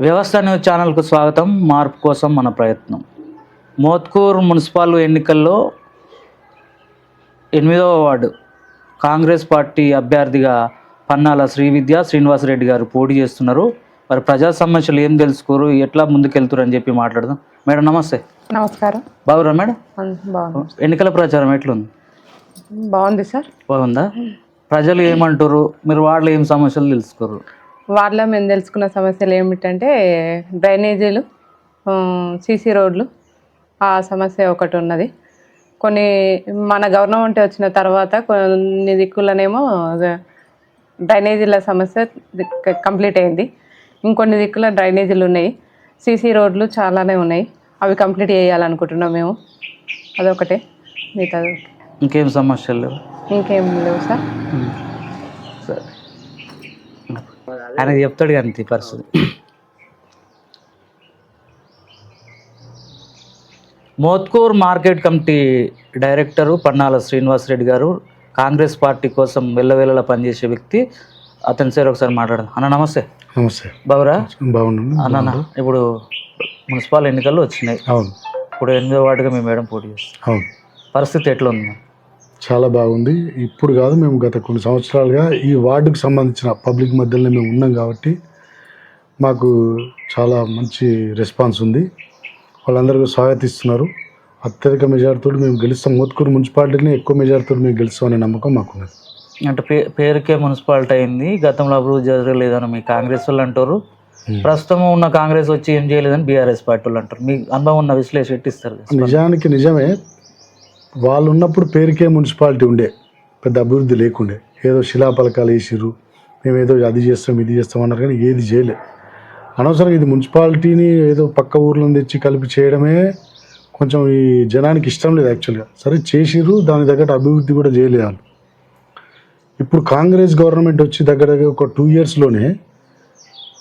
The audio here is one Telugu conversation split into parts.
వ్యవస్థ న్యూస్ ఛానల్కు స్వాగతం. మార్పు కోసం మన ప్రయత్నం. మోత్కూర్ మున్సిపల్ ఎన్నికల్లో ఎనిమిదవ వార్డు కాంగ్రెస్ పార్టీ అభ్యర్థిగా పన్నాల శ్రీవిద్య శ్రీనివాసరెడ్డి గారు పోటీ చేస్తున్నారు. మరి ప్రజా సమస్యలు ఏం తెలుసుకోరు? ఎట్లా ముందుకెళ్తారు అని చెప్పి మాట్లాడదాం. మేడం నమస్తే. నమస్కారం. బాగురా మేడం? ఎన్నికల ప్రచారం ఎట్లుంది? బాగుంది సార్. బాగుందా? ప్రజలు ఏమంటారు మీరు వాళ్ళ ఏం సమస్యలు తెలుసుకోరు? వార్డులో మేము తెలుసుకున్న సమస్యలు ఏమిటంటే డ్రైనేజీలు సీసీ రోడ్లు ఆ సమస్య ఒకటి ఉన్నది. కొన్ని మన గవర్నమెంట్ వచ్చిన తర్వాత కొన్ని దిక్కులనేమో డ్రైనేజీల సమస్య కంప్లీట్ అయింది. ఇంకొన్ని దిక్కుల డ్రైనేజీలు ఉన్నాయి. సీసీ రోడ్లు చాలానే ఉన్నాయి. అవి కంప్లీట్ చేయాలనుకుంటున్నాం మేము. అదొకటే. మిగతా ఇంకేం సమస్యలు ఇంకేం లేవు సరే. ఆయన చెప్తాడు కానీ పరిస్థితి. Motkur market committee director Pannala Srinivasareddy గారు కాంగ్రెస్ పార్టీ కోసం వెళ్ళవెళ్ళలా పనిచేసే వ్యక్తి అతని సార్ ఒకసారి మాట్లాడదాం. అన్న నమస్తే. నమస్తే. బాబురా బాగున్నాను. అన్న ఇప్పుడు మున్సిపల్ ఎన్నికలు వచ్చినాయి. అవును. ఇప్పుడు ఎనిమిదో వార్డుగా మేము మేడం పోటీ చేస్తాం అవును. పరిస్థితి ఎట్లా ఉంది చాలా బాగుంది. ఇప్పుడు కాదు మేము గత కొన్ని సంవత్సరాలుగా ఈ వార్డుకు సంబంధించిన పబ్లిక్ మధ్యలో మేము ఉన్నాం కాబట్టి మాకు చాలా మంచి రెస్పాన్స్ ఉంది. వాళ్ళందరూ స్వాగతిస్తున్నారు. అత్యధిక మెజార్టీతో మేము గెలుస్తాం. మోత్కూరు మున్సిపాలిటీని ఎక్కువ మెజార్టీతో మేము గెలుస్తామనే నమ్మకం మాకున్నది. అంటే పే పేరుకే మున్సిపాలిటీ అయింది. గతంలో అభివృద్ధి జరగలేదని మీ కాంగ్రెస్ వాళ్ళు అంటారు. ప్రస్తుతం ఉన్న కాంగ్రెస్ వచ్చి ఏం చేయలేదని బీఆర్ఎస్ పార్టీ వాళ్ళు అంటారు. మీ అనుభవం ఉన్న విశ్లేషణ ఎట్టిస్తారు? నిజానికి నిజమే. వాళ్ళు ఉన్నప్పుడు పేరుకే మున్సిపాలిటీ ఉండే. పెద్ద అభివృద్ధి లేకుండే. ఏదో శిలాపలకాలు వేసిర్రు. మేము ఏదో అది చేస్తాం ఇది చేస్తాం అన్నారు కానీ ఏది చేయలే. అనవసరంగా ఇది మున్సిపాలిటీని ఏదో పక్క ఊర్లో తెచ్చి కలిపి చేయడమే కొంచెం ఈ జనానికి ఇష్టం లేదు యాక్చువల్గా. సరే చేసిర్రు దాని తగ్గట్టు అభివృద్ధి కూడా చేయలేదు వాళ్ళు. ఇప్పుడు కాంగ్రెస్ గవర్నమెంట్ వచ్చి దగ్గర దగ్గర ఒక టూ ఇయర్స్లోనే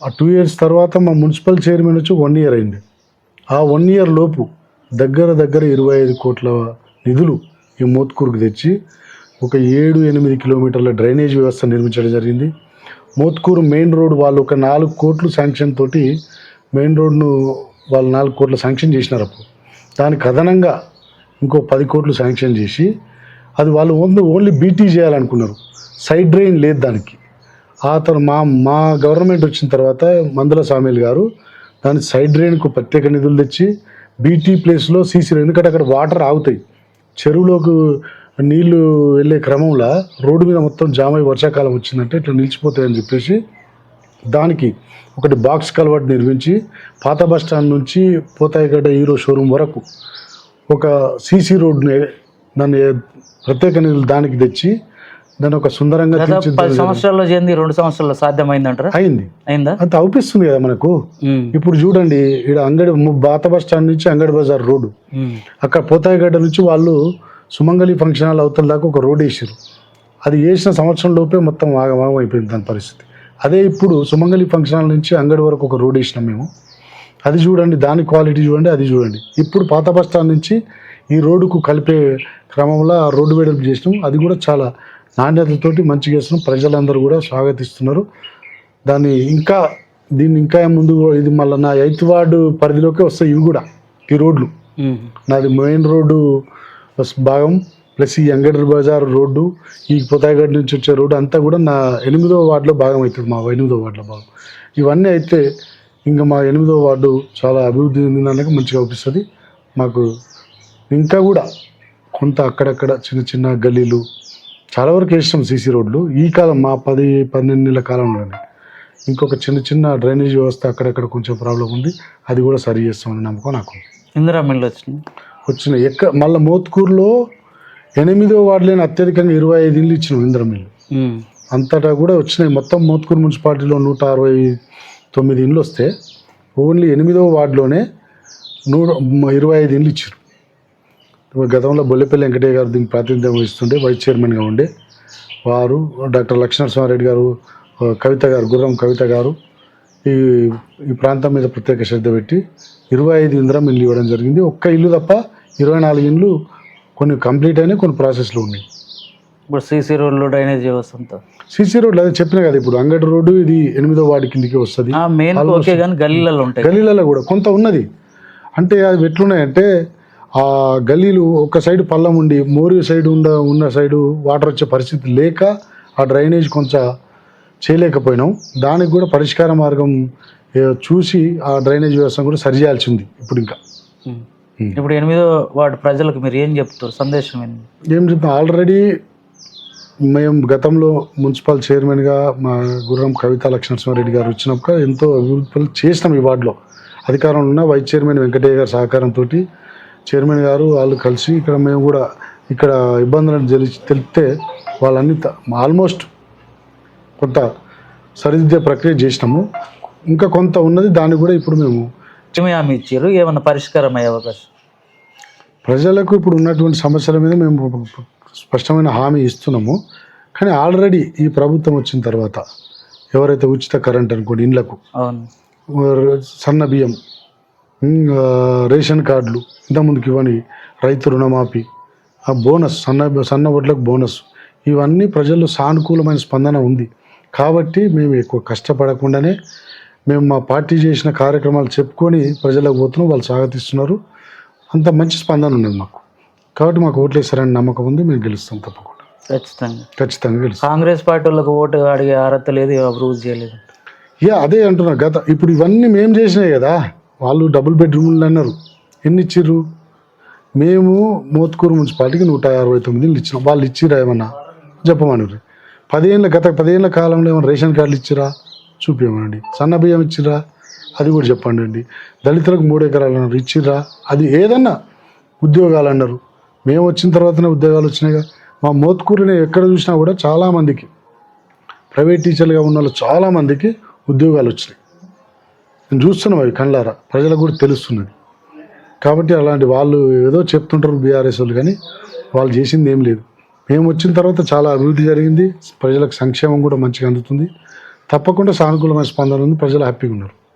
ఆ టూ ఇయర్స్ తర్వాత మా మున్సిపల్ చైర్మన్ వచ్చి వన్ ఇయర్ అయింది. ఆ వన్ ఇయర్ లోపు దగ్గర దగ్గర ఇరవై ఐదు కోట్ల నిధులు ఈ మోత్కూరుకు తెచ్చి ఒక ఏడు ఎనిమిది కిలోమీటర్ల డ్రైనేజ్ వ్యవస్థ నిర్మించడం జరిగింది. మోత్కూరు మెయిన్ రోడ్ వాళ్ళు ఒక నాలుగు కోట్లు శాంక్షన్ తోటి మెయిన్ రోడ్ను వాళ్ళు నాలుగు కోట్లు శాంక్షన్ చేసినారు అప్పుడు. దానికి అదనంగా ఇంకో పది కోట్లు శాంక్షన్ చేసి అది వాళ్ళు ఓన్లీ ఓన్లీ బీటీ చేయాలనుకున్నారు. సైడ్ డ్రైన్ లేదు దానికి. ఆ తర్వాత మా మా గవర్నమెంట్ వచ్చిన తర్వాత మందుల సామీల్ గారు దాని సైడ్ డ్రైన్కు ప్రత్యేక నిధులు తెచ్చి బీటీ ప్లేస్లో సీసీ ఎందుకంటే అక్కడ వాటర్ ఆగుతాయి. చెరువులోకి నీళ్ళు వెళ్ళే క్రమంలో రోడ్డు మీద మొత్తం జామ్ అయి వర్షాకాలం వచ్చిందంటే ఇట్లా నిలిచిపోతాయని చెప్పేసి దానికి ఒకటి బాక్స్ కలవాట్ నిర్మించి పాత బస్ స్టాండ్ నుంచి పోతాయిగడ్డ హీరో షోరూమ్ వరకు ఒక సీసీ రోడ్ని దాన్ని ప్రత్యేక నిధులు దానికి తెచ్చి దాన్ని ఒక సుందరంగా పది సంవత్సరాల్లో చేయండి రెండు సంవత్సరాల్లో సాధ్యమైందంటారా? అయింది. అయిందా? అంత అవుపిస్తుంది కదా మనకు. ఇప్పుడు చూడండి ఇక్కడ అంగడి పాత బస్ స్టాండ్ నుంచి అంగడి బజార్ రోడ్డు. అక్కడ పోతాయిగడ్డ నుంచి వాళ్ళు సుమంగళి ఫంక్షన్ హాల్ అవతల దాకా ఒక రోడ్ వేసారు అది వేసిన సంవత్సరం లోపే మొత్తం ఆగమాగం అయిపోయింది దాని పరిస్థితి. అదే ఇప్పుడు సుమంగళి ఫంక్షన్ హాల్ నుంచి అంగడి వరకు ఒక రోడ్ వేసినాం మేము. అది చూడండి దాని క్వాలిటీ చూడండి అది చూడండి. ఇప్పుడు పాత బస్ స్టాండ్ నుంచి ఈ రోడ్డుకు కలిపే క్రమంలో ఆ రోడ్డు వెడల్పు చేసినాం. అది కూడా చాలా నాణ్యతతోటి మంచిగా చేస్తున్నాం. ప్రజలందరూ కూడా స్వాగతిస్తున్నారు. దాన్ని ఇంకా దీన్ని ఇంకా ముందు ఇది మళ్ళీ నా ఎయిత్ వార్డు పరిధిలోకి వస్తాయి ఇవి కూడా ఈ రోడ్లు. నాది మెయిన్ రోడ్డు భాగం ప్లస్ ఈ అంగడి బజార్ రోడ్డు ఈ పోతాయిగడ్ నుంచి వచ్చే రోడ్డు అంతా కూడా నా ఎనిమిదో వార్డులో భాగం అవుతుంది మా ఎనిమిదో వార్డులో భాగం. ఇవన్నీ అయితే ఇంకా మా ఎనిమిదో వార్డు చాలా అభివృద్ధి చెందిందానికి మంచిగా అనిపిస్తుంది. మాకు ఇంకా కూడా కొంత అక్కడక్కడ చిన్న చిన్న గల్లీలు చాలా వరకు వేసినాం సీసీ రోడ్లు. ఈ కాలం మా పది పన్నెండు నెలల కాలంలోనే ఇంకొక చిన్న చిన్న డ్రైనేజ్ వ్యవస్థ అక్కడక్కడ కొంచెం ప్రాబ్లం ఉంది. అది కూడా సరి చేస్తామని నమ్మకం నాకు. ఇందిరా మిల్లు వచ్చింది. వచ్చిన ఎక్క మళ్ళీ మోత్కూరులో ఎనిమిదో వార్డులైన అత్యధికంగా ఇరవై ఐదు ఇళ్ళు ఇచ్చినాం ఇంద్రమిల్లు అంతటా కూడా వచ్చినాయి. మొత్తం మోత్కూరు మున్సిపాలిటీలో నూట అరవై తొమ్మిది ఇండ్లు వస్తే ఓన్లీ ఎనిమిదో వార్డులోనే నూ ఇరవై ఐదు ఇండ్లు ఇచ్చారు గతంలో బొల్లెపల్లి వెంకటయ్య గారు దీనికి ప్రాతినిధ్యం వహిస్తుండే వైస్ చైర్మన్గా ఉండే వారు డాక్టర్ లక్ష్మణస్వామిరెడ్డి గారు కవిత గారు గుర్రం కవిత గారు ఈ ఈ ప్రాంతం మీద ప్రత్యేక శ్రద్ధ పెట్టి ఇరవై ఐదు ఇంద్రం ఇల్లు ఇవ్వడం జరిగింది. ఒక్క ఇల్లు తప్ప ఇరవై నాలుగు ఇండ్లు కొన్ని కంప్లీట్ అయినాయి కొన్ని ప్రాసెస్లో ఉన్నాయి. ఇప్పుడు సీసీ రోడ్లు డ్రైనేజ్ అంతా. సీసీ రోడ్లు అదే చెప్పిన కదా ఇప్పుడు అంగడి రోడ్డు ఇది ఎనిమిదో వార్డు కిందికి వస్తుంది. మెయిన్ ఓకే కానీ గల్లీలలో ఉంటాయి. గలీలలో కూడా కొంత ఉన్నది. అంటే అది ఎట్లున్నాయంటే ఆ గలీలు ఒక సైడ్ పల్లం ఉండి మోరి సైడ్ ఉండ ఉన్న సైడు వాటర్ వచ్చే పరిస్థితి లేక ఆ డ్రైనేజ్ కొంచెం చేయలేకపోయినాం. దానికి కూడా పరిష్కార మార్గం చూసి ఆ డ్రైనేజ్ వ్యవస్థ కూడా సరిచేయాల్సి ఉంది ఇప్పుడు ఇంకా. ఇప్పుడు ఎనిమిదో వార్డు ప్రజలకు మీరు ఏం చెప్తారు? సందేశం ఏం చెప్తాం? ఆల్రెడీ మేము గతంలో మున్సిపల్ చైర్మన్గా మా గుర్రం కవిత లక్ష్మణరెడ్డి గారు వచ్చినప్పుడు ఎంతో అభివృద్ధి చేసినాం ఈ వార్డులో. అధికారంలో ఉన్న వైస్ చైర్మన్ వెంకటయ్య గారి సహకారంతో చైర్మన్ గారు వాళ్ళు కలిసి ఇక్కడ మేము కూడా ఇక్కడ ఇబ్బందులను తెలిసి తెలిపితే వాళ్ళన్ని ఆల్మోస్ట్ కొంత సరిదిద్దే ప్రక్రియ చేసినాము. ఇంకా కొంత ఉన్నది దాన్ని కూడా ఇప్పుడు మేము హామీ ఇచ్చారు. ఏమన్నా పరిష్కారం అయ్యే అవకాశం? ప్రజలకు ఇప్పుడు ఉన్నటువంటి సమస్యల మీద మేము స్పష్టమైన హామీ ఇస్తున్నాము. కానీ ఆల్రెడీ ఈ ప్రభుత్వం వచ్చిన తర్వాత ఎవరైతే ఉచిత కరెంట్ అనుకోండి ఇండ్లకు అవును. సన్న బియ్యం రేషన్ కార్డులు ఇంతకుముందుకు ఇవ్వని రైతు రుణమాఫీ ఆ బోనస్ సన్న సన్న వడ్లకు బోనస్ ఇవన్నీ ప్రజల్లో సానుకూలమైన స్పందన ఉంది. కాబట్టి మేము ఎక్కువ కష్టపడకుండానే మేము మా పార్టీ చేసిన కార్యక్రమాలు చెప్పుకొని ప్రజలకు పోతున్నాం వాళ్ళు స్వాగతిస్తున్నారు. అంత మంచి స్పందన ఉన్నది మాకు. కాబట్టి మాకు ఓట్లేస్తారని నమ్మకం ఉంది మేము గెలుస్తాం తప్పకుండా. ఖచ్చితంగా. ఖచ్చితంగా గెలుస్తాం. కాంగ్రెస్ పార్టీ వాళ్ళకు ఓటు అడిగే అర్హత లేదు అభివృద్ధి చేయలేదు. యా అదే అంటున్నా గత ఇప్పుడు ఇవన్నీ మేము చేసినాయి కదా. వాళ్ళు డబుల్ బెడ్రూమ్లు అన్నారు. ఎన్ని ఇచ్చిర్రు? మేము మోత్కూరు మున్సిపాలిటీకి నూట అరవై తొమ్మిది ఇచ్చినాం. వాళ్ళు ఇచ్చిరా ఏమన్నా? చెప్పమన్నారు. పదేళ్ళ గత పదేళ్ళ కాలంలో ఏమైనా రేషన్ కార్డులు ఇచ్చిరా చూపించమనండి సన్న బియ్యం ఇచ్చిరా అది కూడా చెప్పండి అండి. దళితులకు మూడు ఎకరాలు అన్నారు. ఇచ్చిరా అది ఏదన్నా ఉద్యోగాలు అన్నారు. మేము వచ్చిన తర్వాతనే ఉద్యోగాలు వచ్చినాయిగా మా మోత్కూరుని ఎక్కడ చూసినా కూడా చాలామందికి ప్రైవేట్ టీచర్లుగా ఉన్న వాళ్ళు చాలామందికి ఉద్యోగాలు వచ్చినాయి. నేను చూస్తున్నాం అవి కళ్ళారా? ప్రజలకు కూడా తెలుస్తున్నది. కాబట్టి అలాంటి వాళ్ళు ఏదో చెప్తుంటారు బీఆర్ఎస్ వాళ్ళు కానీ వాళ్ళు చేసింది ఏం లేదు. మేము వచ్చిన తర్వాత చాలా అభివృద్ధి జరిగింది. ప్రజలకు సంక్షేమం కూడా మంచిగా అందుతుంది. తప్పకుండా సానుకూలమైన స్పందన ఉంది. ప్రజలు హ్యాపీగా ఉన్నారు.